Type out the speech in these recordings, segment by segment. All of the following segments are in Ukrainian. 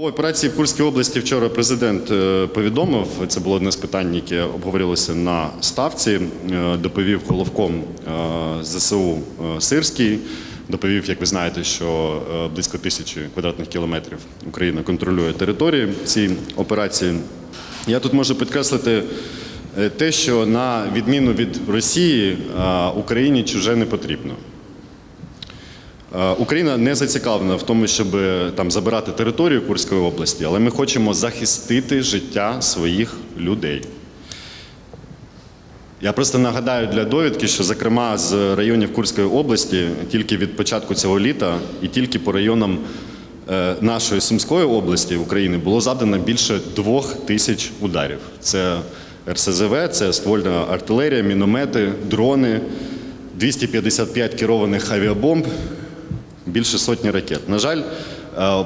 По операції в Курській області вчора президент е, повідомив. Це було одне з питань, яке обговорилося на ставці. е, Доповів головком е, ЗСУ Сирський. Доповів, як ви знаєте, що близько тисячі квадратних кілометрів Україна контролює території цієї операції. Я тут можу підкреслити те, що на відміну від Росії Україні чуже не потрібно. Е, Україна не зацікавлена в тому, щоб е, там забирати територію Курської області, але ми хочемо захистити життя своїх людей. Я просто нагадаю для довідки, що зокрема з районів Курської області тільки від початку цього літа і тільки по районам е, нашої Сумської області України було завдано більше двох тисяч ударів. Це РСЗВ, це ствольна артилерія, міномети, дрони, 255 керованих авіабомб, більше сотні ракет. На жаль, е,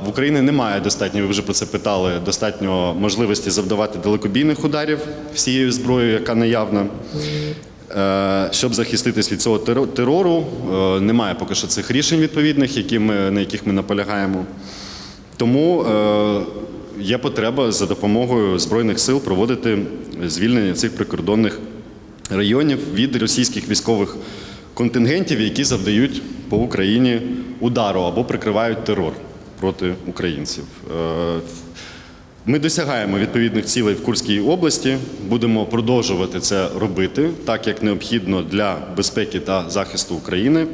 в Україні немає достатньо, ви вже про це питали, достатньо можливості завдавати далекобійних ударів всією зброєю, яка наявна. Е, Щоб захиститись від цього терору, е, немає поки що цих рішень відповідних, які ми, на яких ми наполягаємо. Тому є потреба за допомогою Збройних сил проводити звільнення цих прикордонних районів від російських військових контингентів, які завдають по Україні удару або прикривають терор проти українців. Е, Ми досягаємо відповідних цілей в Курській області, будемо продовжувати це робити, так як необхідно для безпеки та захисту України.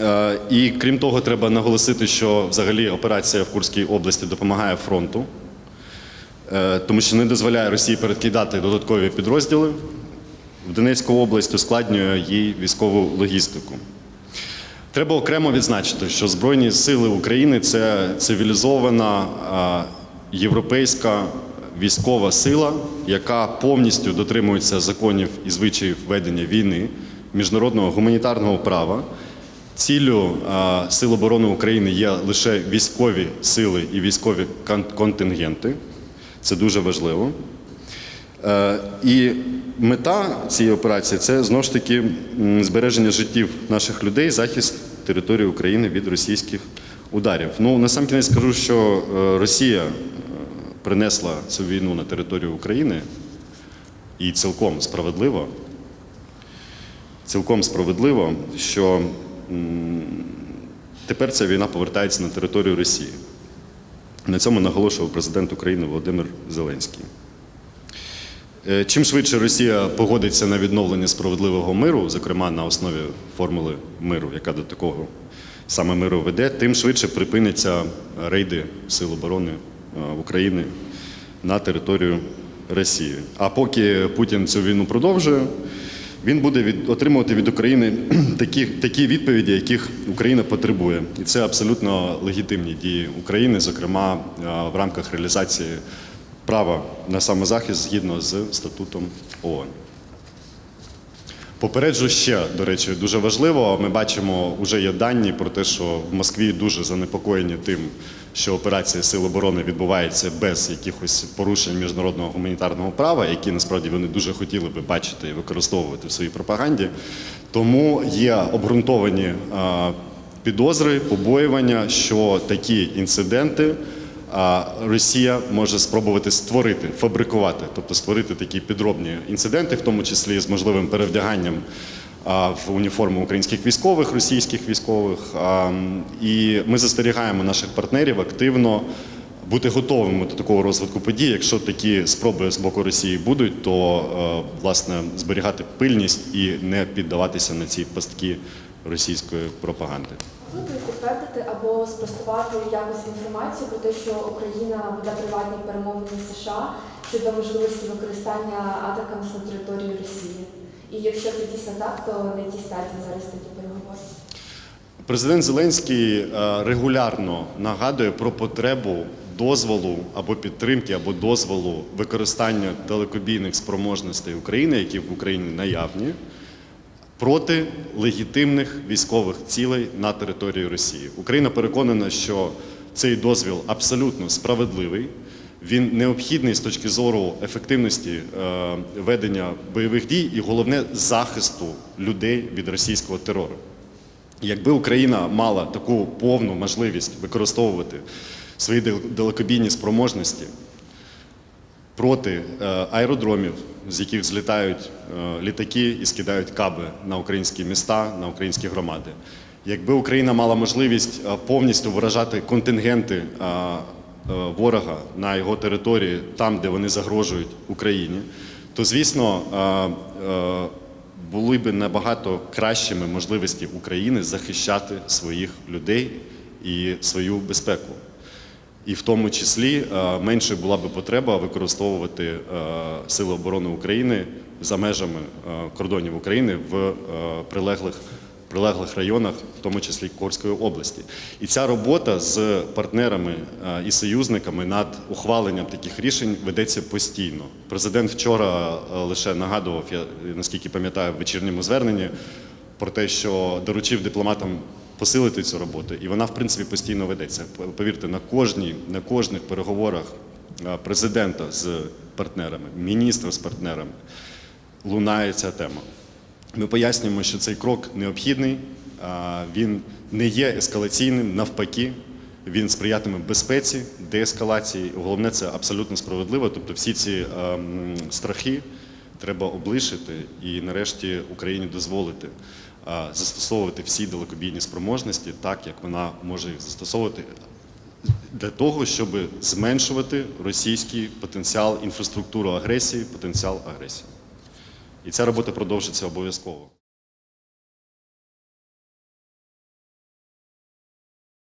Е, І крім того, треба наголосити, що взагалі операція в Курській області допомагає фронту, е, тому що не дозволяє Росії перекидати додаткові підрозділи в Донецьку область, ускладнює їй військову логістику. Треба окремо відзначити, що Збройні сили України це цивілізована європейська військова сила, яка повністю дотримується законів і звичаїв ведення війни, міжнародного гуманітарного права. Ціллю Сил оборони України є лише військові сили і військові контингенти. Це дуже важливо. Е, І мета цієї операції це знову ж таки збереження життів наших людей, захист території України від російських ударів. Ну насамкінець скажу, що е, Росія е, принесла цю війну на територію України і цілком справедливо. Цілком справедливо, що тепер ця війна повертається на територію Росії. На цьому наголошував президент України Володимир Зеленський. Е, Чим швидше Росія погодиться на відновлення справедливого миру, зокрема на основі формули миру, яка до такого саме миру веде, тим швидше припиняться рейди Сил оборони е, України на територію Росії. А поки Путін цю війну продовжує, він буде від, отримувати від України такі, такі відповіді, яких Україна потребує. І це абсолютно легітимні дії України, зокрема е, в рамках реалізації права на самозахист згідно з статутом ООН. Попереджу ще, до речі, дуже важливо. Ми бачимо, вже є дані про те, що в Москві дуже занепокоєні тим, що операція Сил оборони відбувається без якихось порушень міжнародного гуманітарного права, які насправді вони дуже хотіли би бачити і використовувати в своїй пропаганді. Тому є обґрунтовані підозри, побоювання, що такі інциденти а Росія може спробувати створити, фабрикувати, тобто створити такі підробні інциденти, в тому числі з можливим перевдяганням в уніформу українських військових, російських військових. І ми застерігаємо наших партнерів активно бути готовими до такого розвитку подій. Якщо такі спроби з боку Росії будуть, то е, власне зберігати пильність і не піддаватися на ці пастки російської пропаганди. Можете підтвердити або спростувати якось інформацію про те, що Україна веде приватні перемовини з США щодо можливості використання атакам на території Росії? І якщо це дійсно так, то на якій стадії зараз такі переговори? Президент Зеленський е, регулярно нагадує про потребу дозволу або підтримки, або дозволу використання далекобійних спроможностей України, які в Україні наявні, проти легітимних військових цілей на території Росії. Україна переконана, що цей дозвіл абсолютно справедливий. Він необхідний з точки зору ефективності е, ведення бойових дій і головне захисту людей від російського терору. Якби Україна мала таку повну можливість використовувати свої дал- далекобійні спроможності проти е, аеродромів, з яких злітають е, літаки і скидають каби на українські міста, на українські громади. Якби Україна мала можливість е, повністю виражати контингенти ворога на його території, там, де вони загрожують Україні, то звісно були б набагато кращими можливості України захищати своїх людей і свою безпеку. І в тому числі е, менше була би потреба використовувати е, Сили оборони України за межами е, кордонів України в прилеглих, прилеглих районах, в тому числі Курської області. І ця робота з партнерами і союзниками над ухваленням таких рішень ведеться постійно. Президент вчора лише нагадував, я наскільки пам'ятаю, в вечірньому зверненні про те, що доручив дипломатам посилити цю роботу, і вона в принципі постійно ведеться. Повірте, на кожній на кожних переговорах президента з партнерами, міністра з партнерами лунає ця тема. Ми пояснюємо, що цей крок необхідний, він не є ескалаційним, навпаки, він сприятиме безпеці, деескалації. Головне, це абсолютно справедливо. Тобто, всі ці страхи треба облишити і нарешті Україні дозволити застосовувати всі далекобійні спроможності так, як вона може їх застосовувати для того, щоб зменшувати російський потенціал інфраструктуру агресії, потенціал агресії. І ця робота продовжиться обов'язково.